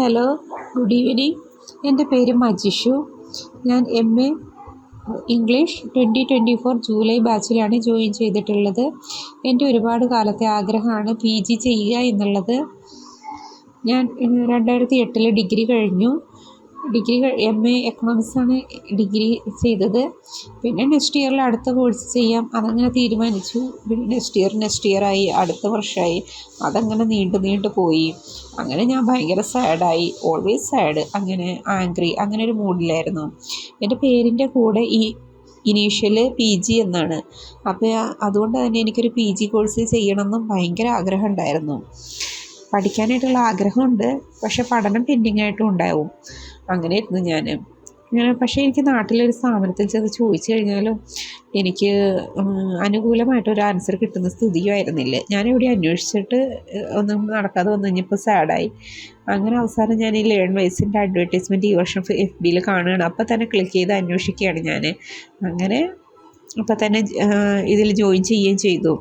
Hello good evening എന്റെ പേര് മജിഷു. ഞാൻ M A English twenty twenty four July ബാച്ചിലാണ് join ചെയ്തിട്ടുള്ളത്. എന്റെ ഒരുപാട് കാലത്തെ ആഗ്രഹമാണ് പി ജി ചെയ്യുക എന്നുള്ളത്. ഞാൻ രണ്ടായിരത്തി എട്ടിൽ ഡിഗ്രി കഴിഞ്ഞു. ഡിഗ്രി എം എ എക്കണോമിക്സാണ് ഡിഗ്രി ചെയ്തത്. പിന്നെ നെക്സ്റ്റ് ഇയറിൽ അടുത്ത കോഴ്സ് ചെയ്യാം. അതങ്ങനെ തീരുമാനിച്ചു. പിന്നെ നെക്സ്റ്റ് ഇയർ നെക്സ്റ്റ് ഇയറായി അടുത്ത വർഷമായി അതങ്ങനെ നീണ്ടു നീണ്ടു പോയി. അങ്ങനെ ഞാൻ ഭയങ്കര സാഡായി ഓൾവേസ് സാഡ് അങ്ങനെ ആംഗ്രി അങ്ങനെ ഒരു മൂഡിലായിരുന്നു. എന്റെ പേരിന്റെ കൂടെ ഈ ഇനീഷ്യൽ പി ജി എന്നാണ്. അപ്പോൾ അതുകൊണ്ട് തന്നെ എനിക്കൊരു പി ജി കോഴ്സ് ചെയ്യണമെന്നും ഭയങ്കര ആഗ്രഹം ഉണ്ടായിരുന്നു. പഠിക്കാനായിട്ടുള്ള ആഗ്രഹമുണ്ട്. പക്ഷെ പഠനം പെൻഡിങ് ആയിട്ടും ഉണ്ടാവും. അങ്ങനെയായിരുന്നു ഞാൻ ഇങ്ങനെ പക്ഷേ എനിക്ക് നാട്ടിലൊരു സ്ഥാപനത്തിൽ ചെന്ന് ചോദിച്ചു കഴിഞ്ഞാലും എനിക്ക് അനുകൂലമായിട്ടൊരു ആൻസർ കിട്ടുന്ന സ്ഥിതിയുമായിരുന്നില്ല. ഞാൻ ഞാനിവിടെ അന്വേഷിച്ചിട്ട് ഒന്നും നടക്കാതെ വന്നു കഴിഞ്ഞപ്പോൾ സാഡായി അങ്ങനെ അവസാനം ഞാൻ ഈ ലേൺ വൈസിന്റെ അഡ്വർടൈസ്മെന്റ് ഈ വർഷം എഫ് ബിയിൽ കാണുകയാണ്. അപ്പോൾ തന്നെ ക്ലിക്ക് ചെയ്ത് അന്വേഷിക്കുകയാണ് ഞാൻ അങ്ങനെ അപ്പോൾ തന്നെ ഇതിൽ ജോയിൻ ചെയ്യുകയും ചെയ്തു.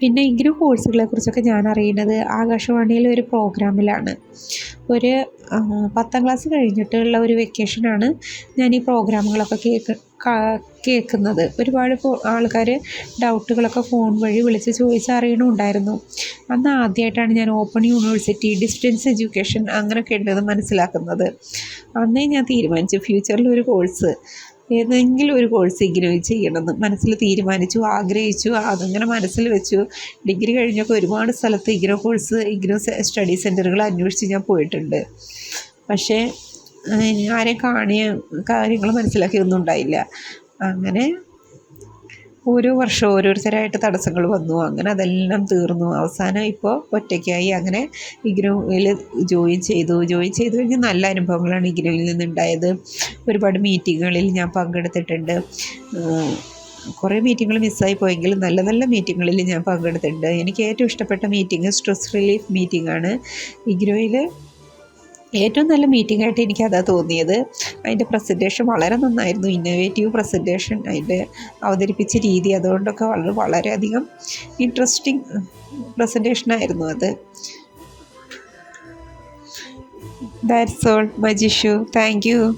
പിന്നെ ഇങ്ങനെ കോഴ്സുകളെ കുറിച്ചൊക്കെ ഞാൻ അറിയുന്നത് ആകാശവാണിയിലെ ഒരു പ്രോഗ്രാമിലാണ് ഒരു പത്താം ക്ലാസ് കഴിഞ്ഞിട്ടുള്ള ഒരു വെക്കേഷനാണ് ഞാൻ ഈ പ്രോഗ്രാമുകളൊക്കെ കേൾക്ക് കേൾക്കുന്നത്. ഒരുപാട് ആൾക്കാർ ഡൗട്ടുകളൊക്കെ ഫോൺ വഴി വിളിച്ച് ചോദിച്ചറിയണമുണ്ടായിരുന്നു അന്ന് ആദ്യമായിട്ടാണ് ഞാൻ ഓപ്പൺ യൂണിവേഴ്സിറ്റി ഡിസ്റ്റൻസ് എഡ്യൂക്കേഷൻ അങ്ങനെയൊക്കെ ഉണ്ടെന്ന് മനസ്സിലാക്കുന്നത്. അന്നേ ഞാൻ തീരുമാനിച്ചു ഫ്യൂച്ചറിൽ ഒരു കോഴ്സ് ഏതെങ്കിലും ഒരു കോഴ്സ് ഇഗ്നോ ചെയ്യണമെന്ന് മനസ്സിൽ തീരുമാനിച്ചു ആഗ്രഹിച്ചു അതങ്ങനെ മനസ്സിൽ വെച്ചു. ഡിഗ്രി കഴിഞ്ഞൊക്കെ ഒരുപാട് സ്ഥലത്ത് ഇഗ്നോ കോഴ്സ് ഇഗ്നോ സ്റ്റഡി സെന്ററുകൾ അന്വേഷിച്ച് ഞാൻ പോയിട്ടുണ്ട്. പക്ഷേ ആരെയും കാണിയ കാര്യങ്ങൾ മനസ്സിലാക്കിയൊന്നും ഉണ്ടായില്ല. അങ്ങനെ ഓരോ വർഷവും ഓരോരുത്തരായിട്ട് തടസ്സങ്ങൾ വന്നു. അങ്ങനെ അതെല്ലാം തീർന്നു. അവസാനം ഇപ്പോൾ ഒറ്റയ്ക്കായി അങ്ങനെ ഇഗ്നോയിൽ ജോയിൻ ചെയ്തു. ജോയിൻ ചെയ്ത് കഴിഞ്ഞാൽ നല്ല അനുഭവങ്ങളാണ് ഇഗ്നോയിൽ നിന്നുണ്ടായത്. ഒരുപാട് മീറ്റിങ്ങുകളിൽ ഞാൻ പങ്കെടുത്തിട്ടുണ്ട്. കുറേ മീറ്റിങ്ങുകൾ മിസ്സായി പോയെങ്കിലും നല്ല നല്ല മീറ്റിങ്ങുകളിൽ ഞാൻ പങ്കെടുത്തിട്ടുണ്ട്. എനിക്ക് ഏറ്റവും ഇഷ്ടപ്പെട്ട മീറ്റിംഗ് സ്ട്രെസ് റിലീഫ് മീറ്റിംഗ് ആണ്. ഇഗ്നോയിൽ ഏറ്റവും നല്ല മീറ്റിംഗ് ആയിട്ട് എനിക്ക് അതാ തോന്നിയത്. അതിന്റെ പ്രസന്റേഷൻ വളരെ നന്നായിരുന്നു. ഇന്നോവേറ്റീവ് പ്രസന്റേഷൻ അതിന്റെ അവതരിപ്പിച്ച രീതി അതുകൊണ്ടൊക്കെ വളരെ വളരെയധികം ഇൻട്രസ്റ്റിംഗ് പ്രസന്റേഷനായിരുന്നു അത്. That's all Majishu. Thank you